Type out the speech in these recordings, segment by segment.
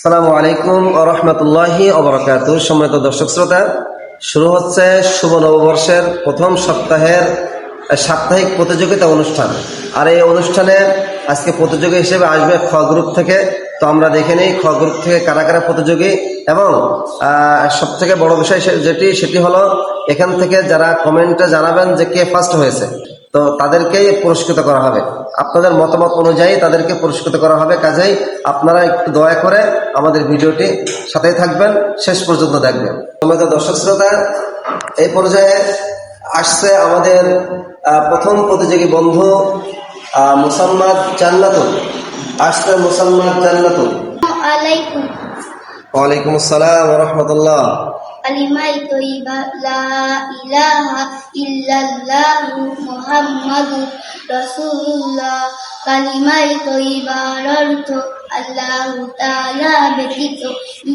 আসসালামু আলাইকুম রহমতুল্লাহি অবরাকাত সম্মানিত দর্শক শ্রোতা, শুরু হচ্ছে শুভ নববর্ষের প্রথম সপ্তাহের সাপ্তাহিক প্রতিযোগিতা অনুষ্ঠান। আর এই অনুষ্ঠানে আজকে প্রতিযোগী হিসেবে আসবে খ গ্রুপ থেকে। তো আমরা দেখে নিই খ গ্রুপ থেকে কারা কারা প্রতিযোগী এবং সব থেকে বড় বিষয় যেটি, সেটি হলো এখান থেকে যারা কমেন্টে জানাবেন যে কে ফার্স্ট হয়েছে। তো তাদেরকেই পুরস্কৃত করা হবে। আপনাদের মতামত অনুযায়ী তাদেরকে পুরস্কৃত করা হবে। কাজেই আপনারা একটু দয়া করে আমাদের ভিডিওটি সাথেই থাকবেন শেষ পর্যন্ত দেখবেন। আমাদের দর্শক শ্রোতা এই পর্যায়ে আসছে আমাদের প্রথম প্রতিযোগী বন্ধু মুসাম্মাদ জান্নাতুল। আসছে মুসাম্মাদ জান্নাতুল। ওয়ালাইকুম আসসালাম রহমতুল্লাহ। কালিমাই তৈবা লা ইলাহা ইল্লাল্লাহু মুহাম্মাদুর রাসূলুল্লাহ। কালিমাই তৈবার অর্থ আল্লাহ তাআলা ব্যতীত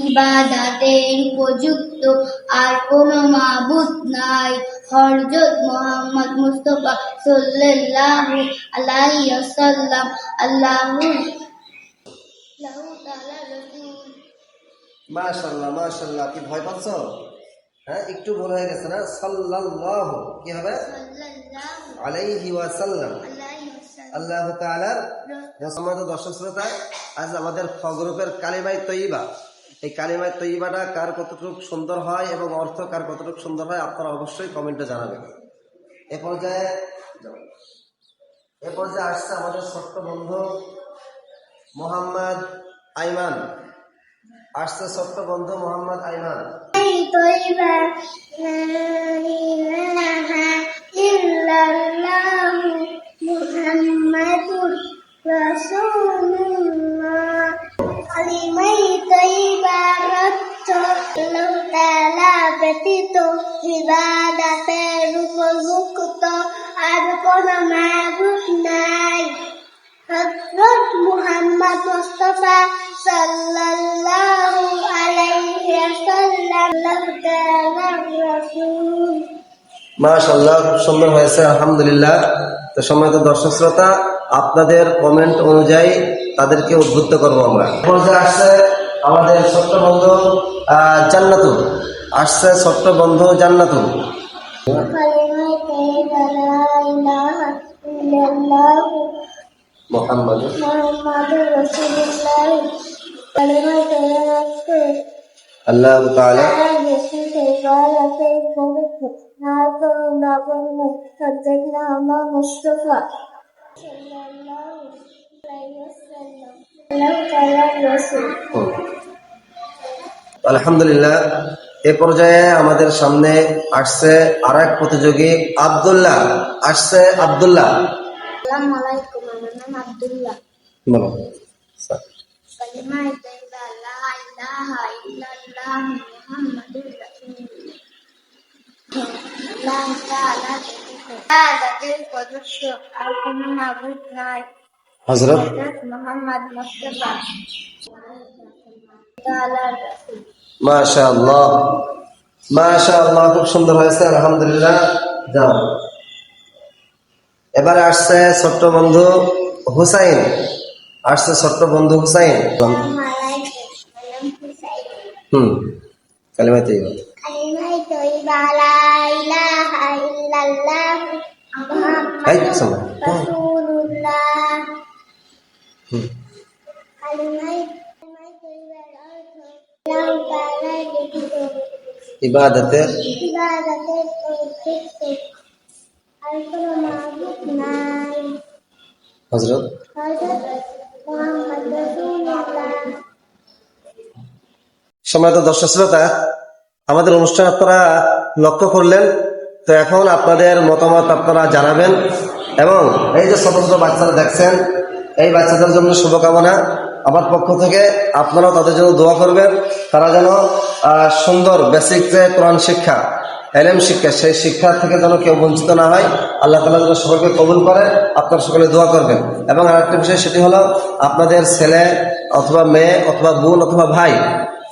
ইবাদতের উপযুক্ত আর কোনো মাবুদ নাই। হযরত মুহাম্মদ মুস্তাফা সাল্লাল্লাহু আলাইহি ওয়াসাল্লাম। আল্লাহু লাহু তাআলা মাশাল্লাহ মাশাল্লাহ কি ভয় পাচ্ছ? হ্যাঁ একটু ভুল হয়ে গেছে না? সাল্লাল্লাহু কি হবে? আলাইহি ওয়াসাল্লাম। আল্লাহ তাআলার সম্মানিত দর্শক শ্রোতা আজ আমাদের খ গ্রুপের কালিমাই তৈবা এই কালিমাই তৈবাটা কার কতটুকু সুন্দর হয় এবং অর্থ কার কতটুকু সুন্দর হয় আপনারা অবশ্যই কমেন্টে জানাবেন। এ পর্যায়ে এ পর্যায়ে আসছে আমাদের ছোট্ট বন্ধু মোহাম্মদ আইমান। আসছে সত্য বন্ধু মোহাম্মদ আইমান। মোহাম্মদ মুস্তফা সাল্লাল্লাহ মাশাল্লাহ খুব সুন্দর হয়েছে আলহামদুলিল্লাহ। তো সম্মানিত দর্শক শ্রোতা আপনাদের কমেন্ট অনুযায়ী তাদেরকে উদ্বুদ্ধ করব আমরা। পর্যায়ে আসছে আমাদের ছোট্ট বন্ধু জান্নাতু আসছে ছোট্ট বন্ধু জান্নাতু কালিমাই তৈবা লা আল্লাহ আলহামদুলিল্লাহ এ পর্যায়ে আমাদের সামনে আসছে আর এক প্রতিযোগী আব্দুল্লাহ। আসছে আব্দুল্লাহ। বলো। কালিমায়ে তাইয়্যিবা ইলাহা ইল্লাল্লাহ মুহাম্মাদুর রাসূলুল্লাহ আল্লাহ তাআলা আদাতের পদস্য আর কোন মাবুদ নাই হজরত মুহাম্মদ মুস্তাফা খুব সুন্দর হয়েছে আলহামদুলিল্লাহ। যাও। এবারে আসছে ছোট্ট বন্ধু হুসাইন। আসছে ছোট্ট বন্ধু হুসাইন। হুম কালিমা তৈবা ইবাদতের হজরত সম্মানিত দর্শক শ্রোতা আমাদের অনুষ্ঠান আপনারা লক্ষ্য করলেন। তো এখন আপনাদের মতামত আপনারা জানাবেন এবং এই যে ছোট ছোট বাচ্চারা দেখছেন, এই বাচ্চাদের জন্য শুভকামনা। আমার পক্ষ থেকে আপনারাও তাদের জন্য দোয়া করবেন। তারা যেন সুন্দর বেসিক যে কোরআন শিক্ষা এলএম শিক্ষা, সেই শিক্ষা থেকে যেন কেউ বঞ্চিত না হয়। আল্লাহ তালা যেন সকলকে কবুল করে, আপনারা সকলে দোয়া করবেন। এবং আরেকটা বিষয় সেটি হলো, আপনাদের ছেলে অথবা মেয়ে অথবা বোন অথবা ভাই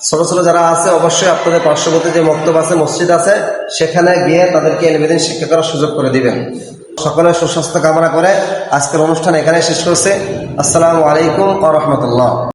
ছোট ছোট যারা আছে, অবশ্যই আপনাদের পার্শ্ববর্তী যে মক্তব আছে, মসজিদ আছে, সেখানে গিয়ে তাদেরকে এলবেদিন শিক্ষা করার সুযোগ করে দিবেন। সকলে সুস্বাস্থ্য কামনা করে আজকের অনুষ্ঠান এখানে শেষ করছে। আসসালামু আলাইকুম আ রহমতুল্লাহ।